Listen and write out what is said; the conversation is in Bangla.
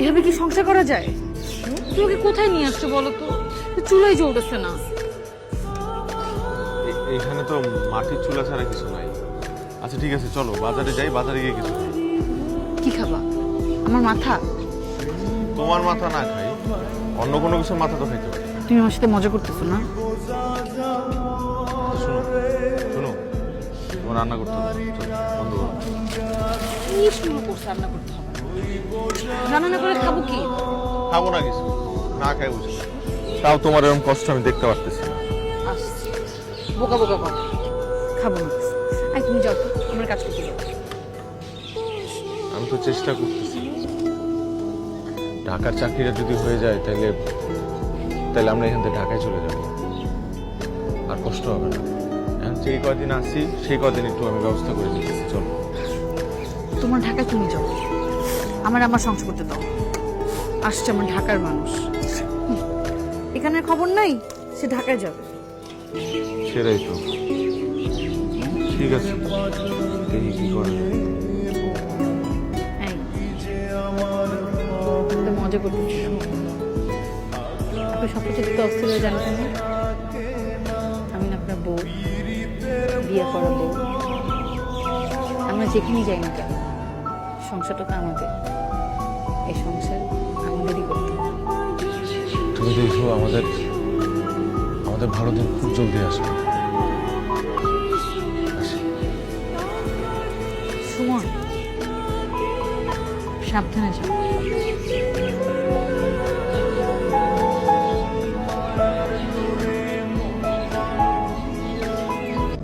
এভাবে কি সংসার করা যায়? তোমাকে কোথায় নিয়ে আসছো বলো তো? চুলাই জ্বলতেছে না। এখানে তো মাটির চুলা ছাড়া কিছু নাই। আচ্ছা ঠিক আছে চলো বাজারে যাই বাজারে গিয়ে কিছু কি খাবা? আমার মাথা? তোমার মাথা না খাই অন্য কোনো কিছুর মাথা তো খাইতে পারি তুমি আমার সাথে মজা করতেছো না? শোনো শোনো তোমার রান্না করতে হবে বন্ধ কি শুরু করছে রান্না করতে হবে। রান্না না করে খাব কি? খাব না কিছু না খাই বুঝি তাও তোমার এরকম কষ্ট আমি দেখতে পারতেছি না। আসছি। বোকা বোকা কর খাব না। আই তুমি যাও আমার কাজ করতে যাও আমি তো চেষ্টা করতেছি। ঢাকার চাকরিটা যদি হয়ে যায় তাহলে তাহলে আমরা এখান থেকে ঢাকায় চলে যাব। আর কষ্ট হবে না। এখন যেই কদিন আসি সেই কদিন একটু আমি ব্যবস্থা করে দিতেছি চলো। তোমার ঢাকায় তুমি যাও। আমার আমার সংসার করতে দাও। আসছে আমার ঢাকার মানুষ। এখানে খবর নাই? সে ঢাকায় যাবে। সেটাই তো। ঠিক আছে। দেখি কি করা। মজা আপনি সব কিছু দিতে অস্থির হয়ে আমি না আপনার বউ বিয়ে আমরা যেখানেই যাই না কেন? সংসারটা তো আমাদের। এই সংসার আমাদেরই করতে তুমি দেখো আমাদের আমাদের ভালো দিন খুব জলদি আসবে। আসি। সুমন সাবধানে যাও।